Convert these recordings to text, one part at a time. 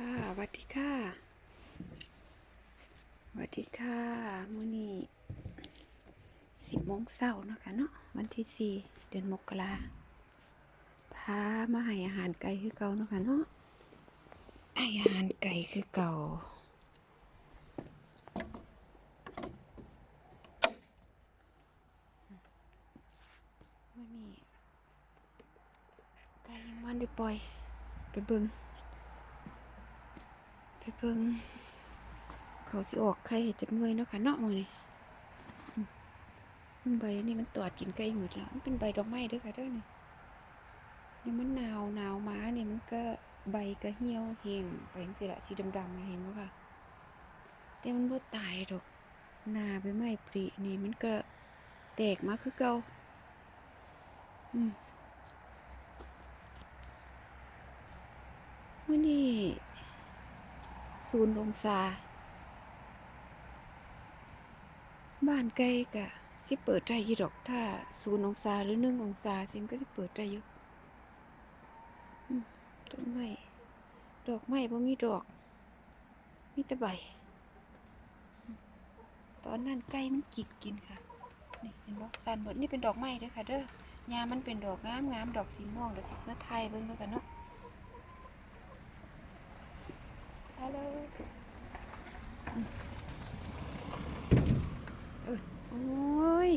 ค่ะสวัสดีค่ะสวัสดีค่ะมื้อนี้สิบโมงเช้าเนาะคะเนาะวันที่สี่เดือนมกราพามาให้อาหารไก่คือเก่าเนาะค่ะเนาะให้อาหารไก่คือเก่ามื้อนี้ไก่ยังมันได้ปล่อยไปเบิ่ง เบิ่งเขาสิออกไข่เห็ดจากหน่วยเนาะค่ะเนาะมื้อนี้อืมอืมใบอันนี้มันตอดกินไก่หมดแล้วมันเป็นใบดอกไม้ด้อค่ะด้อนี่นี่มันหนาวหนาวมาเนี่ยมันก็ใบก็เหี่ยวแห้งไปจังซี่ล่ะสีดำๆเห็นบ่ค่ะ แต่มันบ่ตายดอกหนาใบไม้ปรินี่มันก็แตกมาคือเก่าอืมมื้อนี้ ศูนย์องศา บ้านไกลกะสิเปิดได้ยี่ดอกถ้าศูนย์องศาหรือหนึ่งองศาสิมก็สิเปิดได้อยู่อืมต้นไม้ดอกไม้บ่มีดอกมีแต่ใบ ตอนนั้นไก่มันจิกกินค่ะนี่เห็นบ่สันบดนี่เป็นดอกไม้เด้อค่ะเด้อยามันเป็นดอกงามงามดอกสีม่วงดอกสีสวยไทยเบิ่งด้อกันเนาะ ฮัลโหลเอ้ยโอ้ย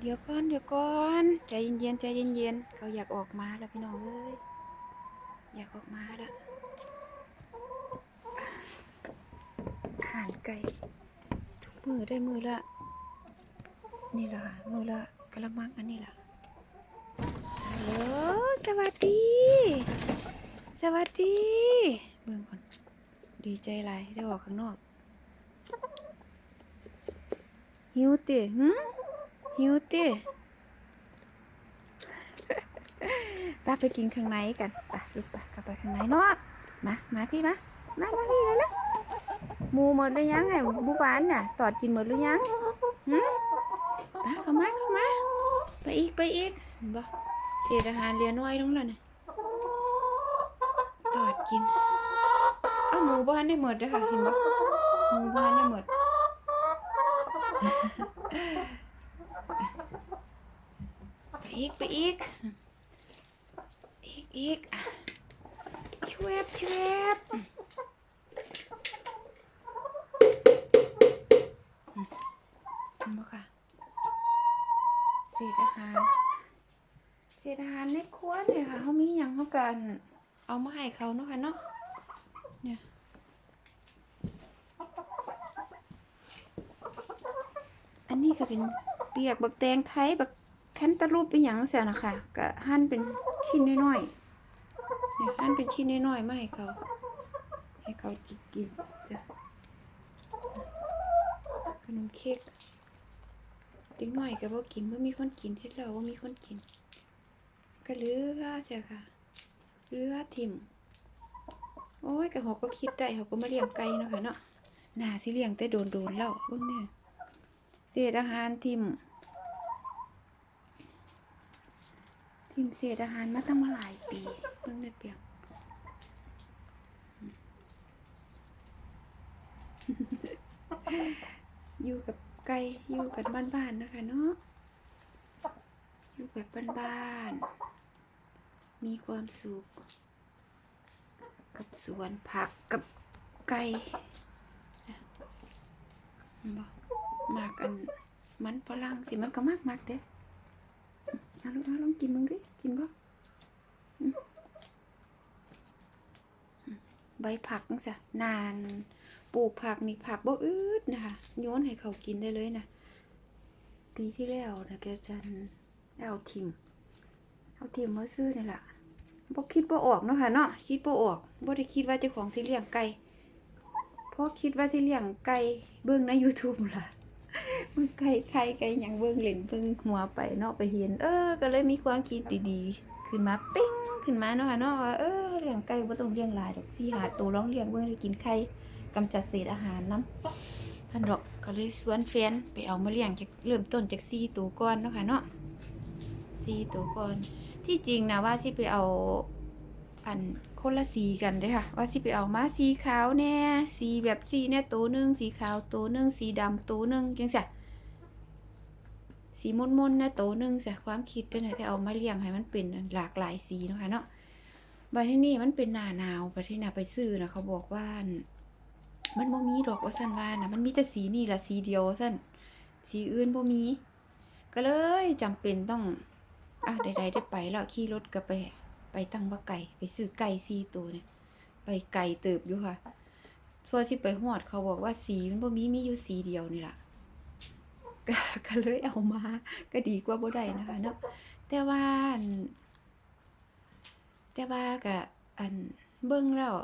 เดี๋ยวก่อน เดี๋ยวก่อน ใจเย็นๆ ใจเย็นๆ เขาอยากออกมาแล้วพี่น้องเอ้ย อยากออกมาแล้วอาหารไก่ทุกมือได้มือละ นี่ละมือละกระมังอันนี้ละฮัลโหล สวัสดี สวัสดี ดีใจไรได้ออกข้างนอก หิวเตะหึหิวเตะป้าไปกินข้างในกันไปลูกไปกลับไปข้างในเนาะมา มาพี่มา มามาพี่แล้วนะหมูหมดหรือยังไงบูบานน่ะ ตอดกินหมดหรือยังหึมาเข้ามาเข้ามา ไปอีกไปอีกเห็นบ่เศษอาหารเหลือน้อยลงแล้วน่ะตอดกิน เอาหมูบ้านได้หมดเลยค่ะเห็นปะหมูบ้านได้หมด ไปอีกไปอีก อีกอีกอ่วบชวบอืมเห็นปะค่ะเศษอาหารเศษอาหารในครัวเนี่ยค่ะเขามีอย่างเขากัน เอามาให้เขาเนาะค่ะเนาะ เนี่ยอันนี้ก็เป็นเปียกบักแตงไทยบักแคนตาลูปเป็นอย่างเสียนะคะก็หั่นเป็นชิ้นน้อยๆเนี่ยหั่นเป็นชิ้นน้อยๆมาให้เขา ให้เขากินกินจ้ะขนมเค้กเด็กน้อยก็บ่กินบ่มีคนกินเฮ็ดแล้วบ่มีคนกิน ก็เหลือเสียค่ะเหลือทิ่ม โอ้ยกะหอกก็คิดได้เขาก็มาเลี้ยงไก่เนาะค่ะเนาะน่าสิเลี้ยงแต่โดนโดนๆแล้วเบิ่งเนี่ยเศษอาหารทิมทิมเศษอาหารมาตั้งมาหลายปีเบิ่งเด็ดเปียงอยู่กับไก่อยู่กันบ้านๆนะคะเนาะอยู่แบบบ้านๆมีความสุข สวนผักกับไก่มากอันมันฝรั่งสิมันก็มากมากเด้เอาลูกเอาลองกินมึงดิกินบ่อืมอืมใบผักจังซะนานปลูกผักนี่ผักบ่อืดนะคะโยนให้เขากินได้เลยนะปีที่แล้วนะแกจันเอาทิมเอาทิมเมาซื้อนี่แหละ บ่คิดบ่ออกเนาะค่ะเนาะคิดบ่ออกบ่ได้คิดว่าเจ้าของสิเลี้ยงไก่เพราะคิดว่าสิเลี้ยงไก่เบิ่งใน YouTube ล่ะเบิ่งไก่ไข่ไก่หยังเบิ่งเล่นเบิ่งหัวไปเนาะไปเห็น เออ ก็เลยมีความคิดดีๆ ขึ้นมาปิ้งขึ้นมาเนาะค่ะเนาะว่าเออเลี้ยงไก่บ่ต้องเลี้ยงหลายดอกสิหาตัวลองเลี้ยงเบิ่งได้กินไข่กำจัดเศษอาหารนํท่านดอกก็เลยชวนแฟนไปเอามาเลี้ยงจากเริ่มต้นจาก4ตัวก่อนเนาะค่ะเนาะ4ตัวก่อน ที่จริงนะว่าสิไปเอาอันคนละสีกันเด้ค่ะ ว่าสิไปเอามาสีขาวแน่สีแบบสีแน่ตัวหนึ่งสีขาวตัวหนึ่งสีดำตัวหนึ่งจังซี่สีมนๆนะตัวหนึ่งจ้ะความคิดเด้อนะที่เอามาเลี้ยงให้มันเป็นหลากหลายสีนะคะเนาะบัดที่นี่มันเป็นหน้าหนาวบัดที่น่ะไปซื้อนะเขาบอกว่ามันบ่มีดอกว่าซั่นว่านะมันมีแต่สีนี่ละสีเดียวว่าซั่นสีอื่นบ่มี ก็เลยจำเป็นต้อง อะใดๆได้ไปแล้วขี่รถก็ไป ไปตั้งว่าไก่ ไปซื้อไก่สี่ตัวเนี่ย ไปไก่เติบอยู่ค่ะทั่วสิไปฮอดเขาบอกว่าสีมันบ่มีมีอยู่สีเดียวนี่แหละก็ก็เลยเอามา ก็ดีกว่าบ่ได้นะคะเนาะแต่ว่าแต่ว่าก็อันเบิ่งแล้ว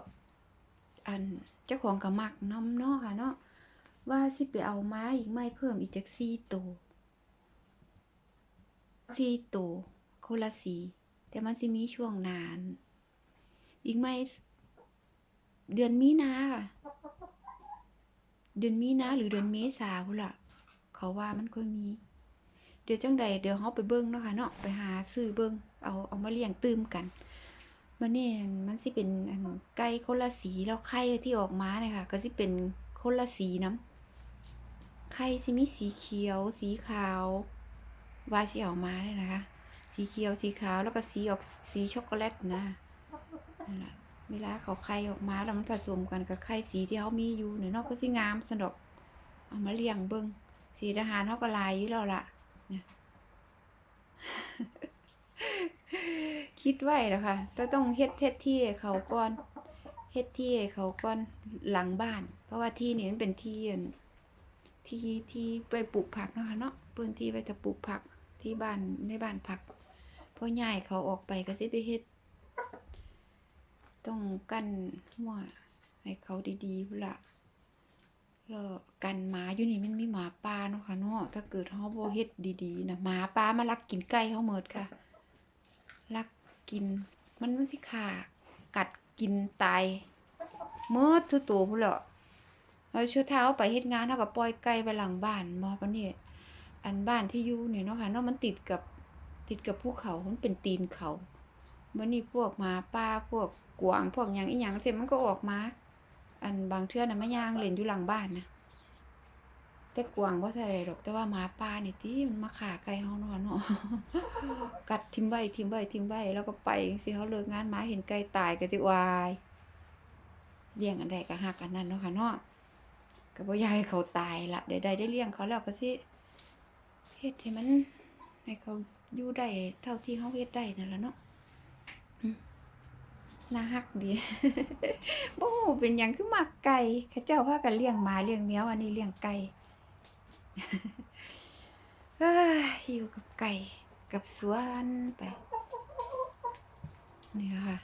อันเจ้าของก็มักน้ำเนาะค่ะเนาะว่าสิไปเอามาอีกไม่เพิ่มอีกจักสี่ตัว สี่ตัวคนละสี แต่มันสิมีช่วงนาน อีกไม่ เดือนมีนาเดือนมีนาหรือเดือนเมษาพุ่นล่ะเขาว่ามันค่อยมี เดี๋ยวจังใดเดี๋ยวเฮาไปเบิ่งเนาะค่ะเนาะไปหาซื้อเบิ่งเอาเอามาเลี้ยงตื่มกันมันนี่มันสิเป็นอันไก่คนละสีแล้วไข่ที่ออกมาเนี่ยค่ะ ก็สิเป็นคนละสีน้ำไข่สิมีสีเขียว สีขาว วาสิออกมาเนี่ยนะคะ สีเขียวสีขาวแล้วก็สีออกสีช็อกโกแลตนะนั่นแหละเวลาเขาไข่ออกมาแล้วมันผสมกันกับไข่สีที่เขามีอยู่เนี่ยนอกก็สิงามสนดอกเอามาเลี้ยงเบิ่งสีทหารเขาก็ลายอยู่แล้วล่ะเนี่ยคิดไว้แล้วค่ะจะต้องเฮ็ดเฮ็ดที่เขาก่อนเฮ็ดที่เขาก่อนหลังบ้าน เพราะว่าที่นี่มันเป็นที่อั่นที่ที่ไปปลูกผักเนาะคะเนาะพื้นที่ไปจะปลูกผัก ที่บ้านในบ้านผักพอย้ายเขาออกไปก็สิไปเฮ็ด ต้องกั้นหัวให้เขาดีๆพุ่นละแล้วกันหมาอยู่นี่มันมีหมาป่าเนาะค่ะเนาะถ้าเกิดเฮาบ่เฮ็ดดีๆนะหมาป่ามาลักกินไก่เฮาหมดค่ะลักกิน มันมันสิฆ่ากัดกินตายหมดทุกตัวพุ่นละเอาชั่วเท้าไปเฮ็ดงานเฮาก็ปล่อยไก่ไปหลังบ้านบ่ปานนี้ อันบ้านที่อยู่เนี่ยเนาะค่ะเนาะมันติดกับติดกับภูเขา มันเป็นตีนเขาวันนี้พวกหมาป่าพวกกวางพวกยังอีหยังเสร็จมันก็ออกมา อันบางเทื่อน่ะมาย่างเล่นอยู่หลังบ้านนะแต่กวางบ่ใช่ไรหรอก แต่ว่าหมาป่าเนี่ติมันมาฆ่าไก่เฮานาะเนาะกัดทิ่มไว้ทิ่มไว้ทิ่มไว้แล้วก็ไปสิเฮาเลิกงานมาเห็นไก่ตายก็สิวายเลี้ยงอันใดก็ฮักอันนั้นเนาะค่ะเนาะก็บ่ยากให้เขาตายละใดๆได้เลี้ยงเขาแล้วก็สิ เฮ็ดให้มันให้เขาอยู่ได้เท่าที่เฮาเฮ็ดได้นั่นล่ะเนาะน่าฮักดีบ่ฮู้เป็นหยังคือมักไก่เขาเจ้าพากันเลี้ยงหมาเลี้ยงแมวอันนี้เลี้ยงไก่เอ้ยอยู่กับไก่กับสวนไปนี่ล่ะคะ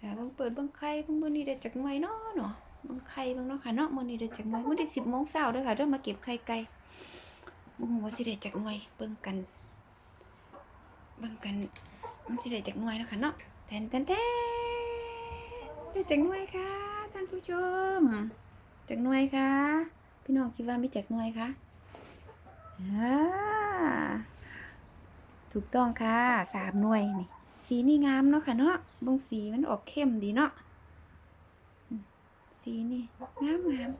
อ่าเบิ่งเปิดเบิ่งไข่เบิ่งมื้อนี้ได้จักหน่วยเนาะเนาะเบิ่งไข่เบิ่งเนาะค่ะเนาะมื้อนี้ได้จักหน่วยมื้อนี้10:00นเช้าเด้อค่ะเด้อมาเก็บไข่ไก่ บ่ฮู้ว่าสิได้จักหน่วยเบิ่งกันเบิ่งกันมันสิได้จักหน่วยเนาะคะเนาะแทนแทนแทนได้จักหน่วยค่ะท่านผู้ชมจักหน่วยค่ะ พี่น้องคิดว่ามีจักหน่วยคะอ่าถูกต้องค่ะสามหน่วยนี่สีนี่งามเนาะค่ะเนาะบิ่งสีมันออกเข้มดีเนาะสีนี่งามงาม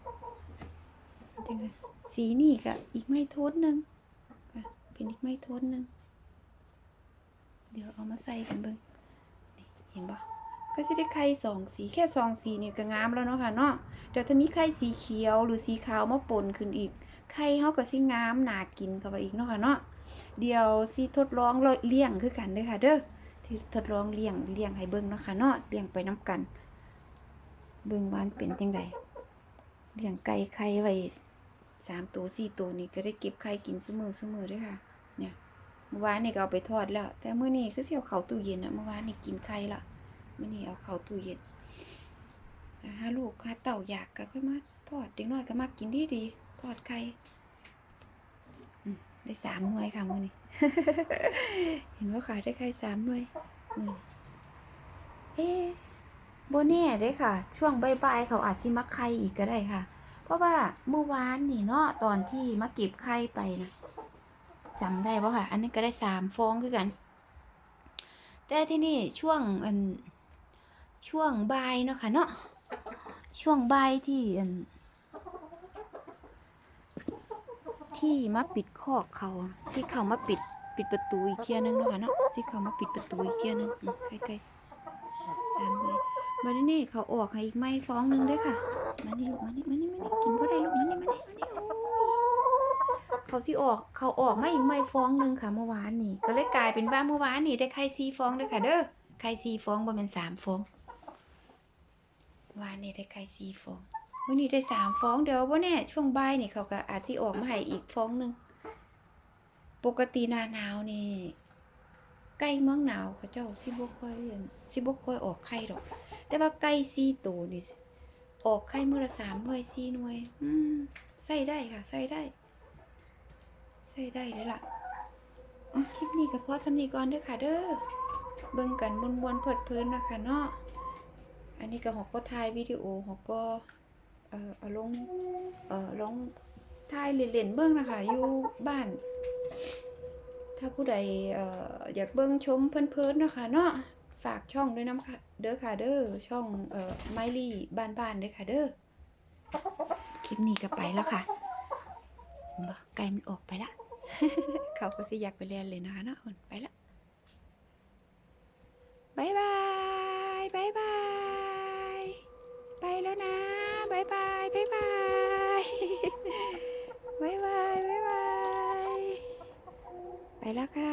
จังได สีนี่ก็อีกไม่โทษหนึ่งเป็นอีกไม่โทษหนึ่งเดี๋ยวเอามาใส่กันเบิ่งเห็นปะก็จะได้ไข่สองสีแค่สองสีนี่ก็งามแล้วเนาะค่ะเนาะเดี๋ยวถ้ามีไข่สีเขียวหรือสีขาวมาปนขึ้นอีก ไข่เฮาก็สิงามน่ากินเข้าไปอีกเนาะค่ะเนาะเดี๋ยวสิทดลองเลี้ยงคือกันเด้อค่ะ เด้อที่ทดลองเลี้ยงเลี้ยงให้เบิ่งเนาะค่ะเนาะเลี้ยงไปน้กัน เบิ่งวันเป็นจังไดเลี้ยงไก่ไข่ไว้ สามตัวสี่ตัวนี่ก็ได้เก็บไข่กินเสมอเสมอด้วยค่ะ เนี่ยเมื่อวานนี่ก็เอาไปทอดแล้ว แต่เมื้อนี้คือสิเอาเขาตู้เย็นอะเมื่อวานนี่กินไข่ละเมื้อนี้เอาเขาตู้เย็นแต่ถ้าลูกถ้าเต่าอยากก็ค่อยมาทอดเด็กน้อยก็มากินดีดีทอดไข่ได้สามหน่วยค่ะมื้อนี้ เห็นว่าขายได้ไข่สามหน่วยเอ๊ะบ่แน่เด้ค่ะ ช่วงใบ่ายๆเขาอาจสิมาไข่อีกก็ได้ค่ะ เพราะว่าเมื่อวานนี่เนาะตอนที่มาเก็บไข่ไปนะจำได้ปะค่ะ อันนี้ก็ได้สามฟองคือกัน แต่ที่นี่ช่วงอันช่วงบ่ายเนาะค่ะเนาะช่วงบ่ายที่อันที่มาปิดคอกเขาที่เขามาปิดปิดประตูอีกเที่ยนึงเนาะค่ะเนาะที่เขามาปิดประตูอีกเที่ยนึงใกล้ๆสามเลยมานี่นี่เขาออกให้อีกไม้ฟองหนึงด้วยค่ะ มานี่ลูกมานี่มานี่มานี่กินพ่ได้ลูกมานี่มานี่มานี่เขาสิออกเขาออกมาอีกไม้ฟองหนึงค่ะเมื่อวานนี่ก็เลยกลายเป็นว่าเมื่อวานนี่ได้ไข่ซีฟองเลยค่ะ เด้อไข่ซีฟองบ่แม่นสามฟองวานนี่ได้ไข่สี่ฟองวันนี้ได้สามฟองเดี๋ยวว่าแน่ช่วงบ่ายนี่เขาก็อาจสิออกมาให้อีกฟองหนึ่งปกติหนาหนาวนี่ไก่เมืองหนาวเขาเจ้าสิบ่ค่อยอั่นสิบ่ค่อยออกไข่ดอก แต่ว่าไก่สี่ตัวนี่ ออกไข่มือละสามหน่วยสี่หน่วย อืมใส่ได้ค่ะ ใส่ได้ ใส่ได้เลยล่ะคลิปนี้ก็พอสำนีก่อนด้อค่ะ เด้อเบิ่งกันมวนๆเพิดพลินนะคะเนาะอันนี้ก็หอกก็ถ่ายวิดีโอหอกก็เอ่อเอาลงเอ่อลงถ่ายเล่นๆเบิ่งนะคะอยู่บ้าน ถ้าผู้ใดเอ่ออยากเบิ่งชมเพลินๆนะคะเนาะ ฝากช่องด้วยน้ำค่ะเด้อค่ะเด้อช่องเอ่อไมลี่บ้านๆเด้อค่ะเด้อคลิปนี้ก็ไปแล้วค่ะเห็นบ่ไก่มันออกไปละ เขาก็สิอยากไปเรียนเลยนะคะเนาะไปละบายบายบายบายไปแล้วนะบายบายบายบายบายบายบายบายไปแล้วค่ะ